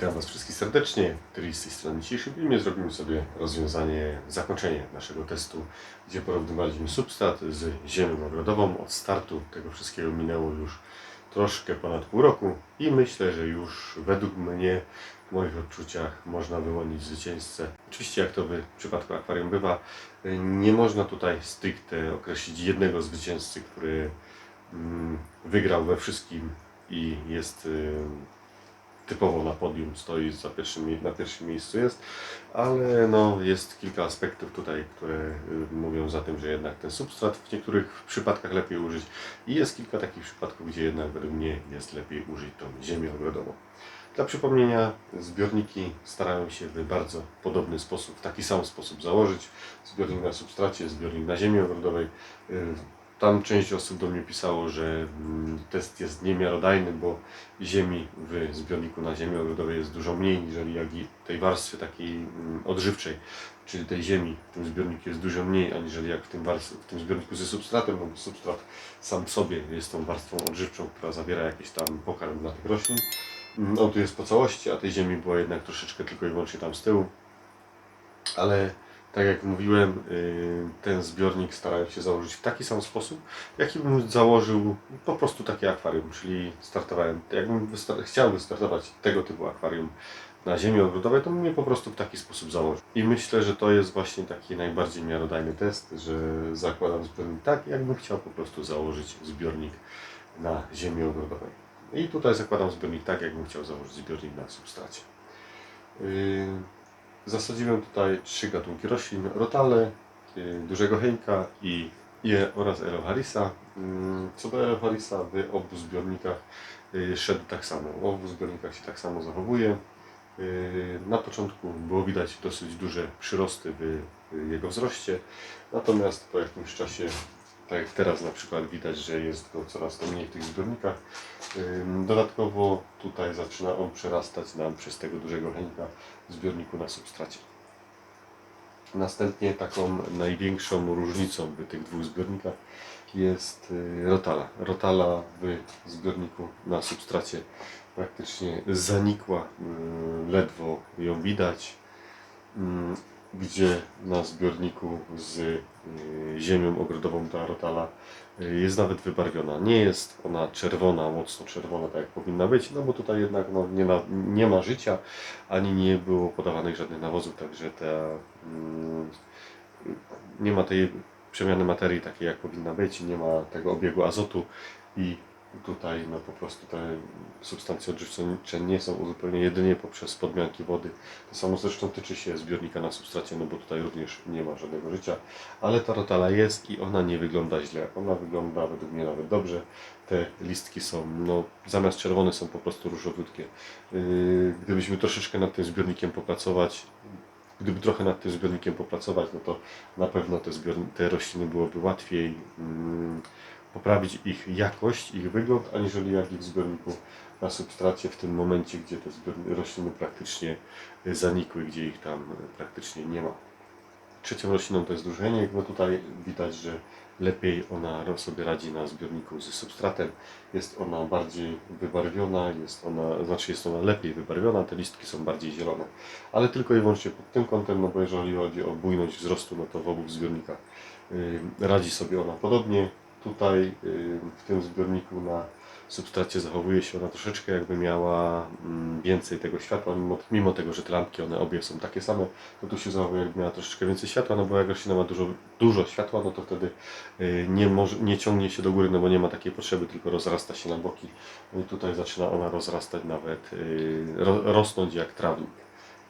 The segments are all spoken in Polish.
Witam Was wszystkich serdecznie. Czyli z tej strony w dzisiejszym filmie zrobimy sobie rozwiązanie, zakończenie naszego testu, gdzie porównywaliśmy substrat z ziemią ogrodową. Od startu tego wszystkiego minęło już troszkę ponad pół roku i myślę, że już według mnie, w moich odczuciach, można wyłonić zwycięzcę. Oczywiście, jak to w przypadku akwarium bywa, nie można tutaj stricte określić jednego zwycięzcy, który mm, wygrał we wszystkim i jest y, typowo na podium stoi za pierwszym, na pierwszym miejscu jest, ale no, jest kilka aspektów tutaj, które y, mówią za tym, że jednak ten substrat w niektórych przypadkach lepiej użyć i jest kilka takich przypadków, gdzie jednak według mnie jest lepiej użyć tą ziemię ogrodową. Dla przypomnienia, zbiorniki starałem się w bardzo podobny sposób, w taki sam sposób założyć. Zbiornik na substracie, zbiornik na ziemi ogrodowej. Tam część osób do mnie pisało, że mm, test jest niemiarodajny, bo ziemi w zbiorniku na ziemi ogrodowej jest dużo mniej, i tej warstwy takiej mm, odżywczej, czyli tej ziemi w tym zbiorniku jest dużo mniej, aniżeli jak w tym, warstw, w tym zbiorniku ze substratem, bo substrat sam w sobie jest tą warstwą odżywczą, która zawiera jakiś tam pokarm dla tych roślin. Mm, On tu jest po całości, a tej ziemi było jednak troszeczkę tylko i wyłącznie tam z tyłu. Ale tak jak mówiłem, y, ten zbiornik starałem się założyć w taki sam sposób, jaki bym założył po prostu takie akwarium, czyli startowałem, jakbym chciał wystartować tego typu akwarium na ziemi ogrodowej, to bym je po prostu w taki sposób założył. I myślę, że to jest właśnie taki najbardziej miarodajny test, że zakładam zbiornik tak, jakbym chciał po prostu założyć zbiornik na ziemi ogrodowej. I tutaj zakładam zbiornik tak, jakbym chciał założyć zbiornik na substracie. Yy, Zasadziłem tutaj trzy gatunki roślin. Rotale, yy, dużego hejka i je oraz Eloharisa. Yy, Co do Eloharisa w obu zbiornikach yy, szedł tak samo. W obu zbiornikach się tak samo zachowuje. Yy, Na początku było widać dosyć duże przyrosty w jego wzroście, natomiast po jakimś czasie, tak jak teraz na przykład widać, że jest go coraz to mniej w tych zbiornikach. Dodatkowo tutaj zaczyna on przerastać nam przez tego dużego henka w zbiorniku na substracie. Następnie taką największą różnicą w tych dwóch zbiornikach jest y, rotala. Rotala w zbiorniku na substracie praktycznie zanikła, y, ledwo ją widać, gdzie na zbiorniku z y, ziemią ogrodową ta rotala y, jest nawet wybarwiona. Nie jest ona czerwona, mocno czerwona, tak jak powinna być, no bo tutaj jednak no, nie, nie ma życia, ani nie było podawanych żadnych nawozów, także ta, mm, nie ma tej przemiany materii takiej jak powinna być, nie ma tego obiegu azotu i tutaj no po prostu te substancje odżywcze nie są uzupełnione jedynie poprzez podmianki wody. To samo zresztą tyczy się zbiornika na substracie, no bo tutaj również nie ma żadnego życia, ale ta rotala jest i ona nie wygląda źle. Ona wygląda według mnie nawet dobrze. Te listki są, no zamiast czerwone są po prostu różowiutkie. Yy, Gdybyśmy troszeczkę nad tym zbiornikiem popracować, gdyby trochę nad tym zbiornikiem popracować, no to na pewno te, zbiorni- te rośliny byłoby łatwiej mm, poprawić ich jakość, ich wygląd, aniżeli jak ich w zbiorniku na substracie w tym momencie, gdzie te rośliny praktycznie zanikły, gdzie ich tam praktycznie nie ma. Trzecią rośliną to jest drużeniek. No tutaj widać, że lepiej ona sobie radzi na zbiorniku ze substratem. Jest ona bardziej wybarwiona, jest ona, znaczy jest ona lepiej wybarwiona, te listki są bardziej zielone. Ale tylko i wyłącznie pod tym kątem, no bo jeżeli chodzi o bujność wzrostu, no to w obu zbiornikach y, radzi sobie ona podobnie. Tutaj y, w tym zbiorniku na substracie zachowuje się ona troszeczkę jakby miała mm, więcej tego światła, mimo, mimo tego, że te lampki one obie są takie same, to tu się zachowuje jakby miała troszeczkę więcej światła, no bo jak roślina ma dużo, dużo światła, no to wtedy y, nie, może, nie ciągnie się do góry, no bo nie ma takiej potrzeby, tylko rozrasta się na boki. No i tutaj zaczyna ona rozrastać nawet, y, ro, rosnąć jak trawnik,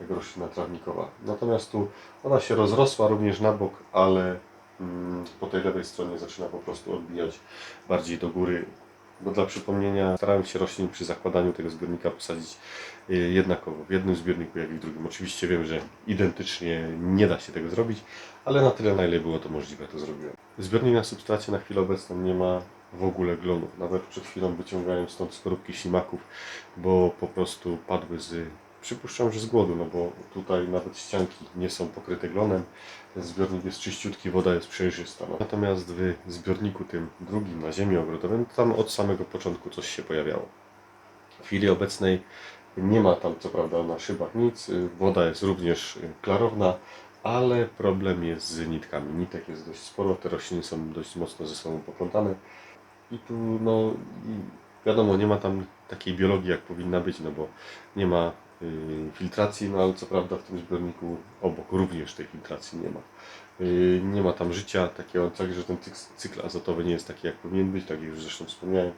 jak roślina trawnikowa. Natomiast tu ona się rozrosła również na bok, ale po tej lewej stronie zaczyna po prostu odbijać bardziej do góry. Bo dla przypomnienia starałem się roślin przy zakładaniu tego zbiornika posadzić y, jednakowo w jednym zbiorniku, jak i w drugim. Oczywiście wiem, że identycznie nie da się tego zrobić, ale na tyle, na ile było to możliwe, to zrobiłem. Zbiornik na substracie na chwilę obecną nie ma w ogóle glonów. Nawet przed chwilą wyciągałem stąd skorupki ślimaków, bo po prostu padły z, przypuszczam, że z głodu, no bo tutaj nawet ścianki nie są pokryte glonem. Ten zbiornik jest czyściutki, woda jest przejrzysta. No. Natomiast w zbiorniku tym drugim na ziemi ogrodowej, tam od samego początku coś się pojawiało. W chwili obecnej Nie ma tam co prawda na szybach nic, woda jest również klarowna, ale problem jest z nitkami. Nitek jest dość sporo, te rośliny są dość mocno ze sobą poplątane i tu no wiadomo, nie ma tam takiej biologii jak powinna być, no bo nie ma filtracji, no ale co prawda w tym zbiorniku obok również tej filtracji nie ma. Y, nie ma tam życia takiego, tak, że ten cyk- cykl azotowy nie jest taki jak powinien być, tak jak już zresztą wspomniałem.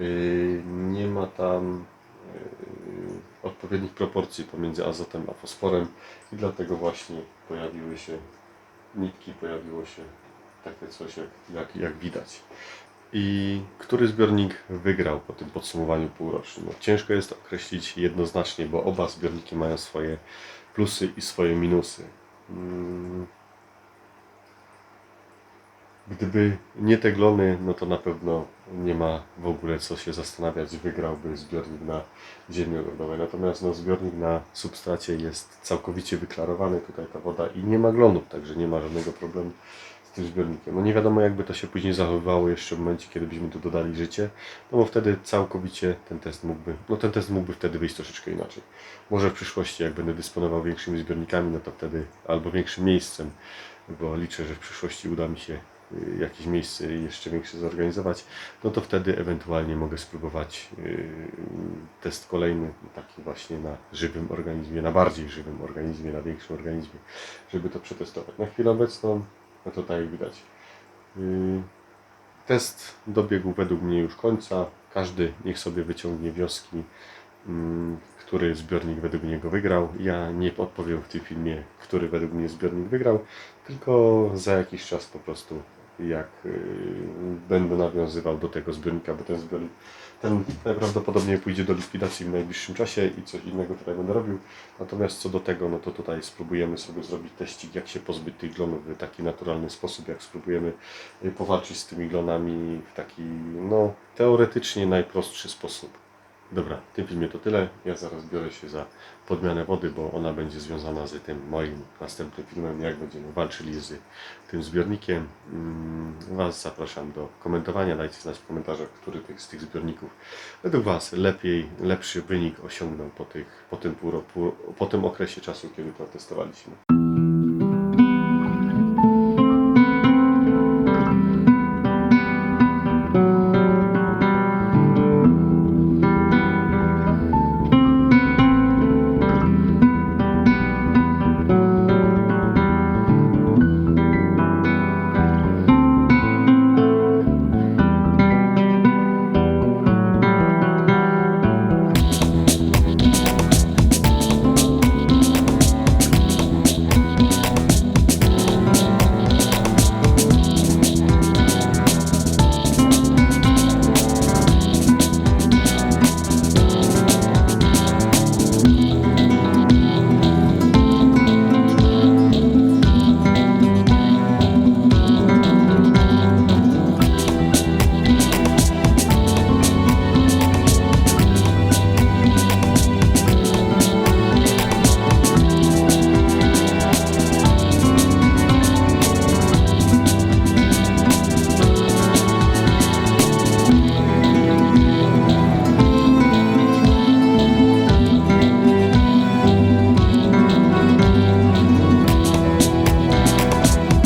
Y, nie ma tam y, odpowiednich proporcji pomiędzy azotem a fosforem i dlatego właśnie pojawiły się nitki, pojawiło się takie coś jak, jak, jak widać. I który zbiornik wygrał po tym podsumowaniu półrocznym? No, ciężko jest określić jednoznacznie, bo oba zbiorniki mają swoje plusy i swoje minusy. Mm. Gdyby nie te glony, no to na pewno nie ma w ogóle co się zastanawiać, wygrałby zbiornik na ziemi ogrodowej. Natomiast no, zbiornik na substracie jest całkowicie wyklarowany, tutaj ta woda i nie ma glonów, także nie ma żadnego problemu tym zbiornikiem. No nie wiadomo jakby to się później zachowywało jeszcze w momencie, kiedy byśmy tu dodali życie, no bo wtedy całkowicie ten test mógłby, no ten test mógłby wtedy wyjść troszeczkę inaczej. Może w przyszłości jak będę dysponował większymi zbiornikami, no to wtedy albo większym miejscem, bo liczę, że w przyszłości uda mi się y, jakieś miejsce jeszcze większe zorganizować, no to wtedy ewentualnie mogę spróbować y, test kolejny, taki właśnie na żywym organizmie, na bardziej żywym organizmie, na większym organizmie, żeby to przetestować. Na chwilę obecną, no to tak jak widać, y, test dobiegł według mnie już końca. Każdy niech sobie wyciągnie wnioski, mm, który zbiornik według niego wygrał. Ja nie odpowiem w tym filmie, który według mnie zbiornik wygrał, tylko za jakiś czas po prostu jak y, będę nawiązywał do tego zbiornika, bo ten zbiornik ten najprawdopodobniej pójdzie do likwidacji w najbliższym czasie i coś innego tutaj będę robił. Natomiast co do tego, no to tutaj spróbujemy sobie zrobić teścik, jak się pozbyć tych glonów w taki naturalny sposób, jak spróbujemy y, powalczyć z tymi glonami w taki, no, teoretycznie najprostszy sposób. Dobra, w tym filmie to tyle. Ja zaraz biorę się za podmianę wody, bo ona będzie związana z tym moim następnym filmem, jak będziemy walczyli z tym zbiornikiem. Mm, Was zapraszam do komentowania. Dajcie znać w komentarzach, który z tych zbiorników według Was lepiej, lepszy wynik osiągnął po, tych, po, tym pół, po tym okresie czasu, kiedy to testowaliśmy.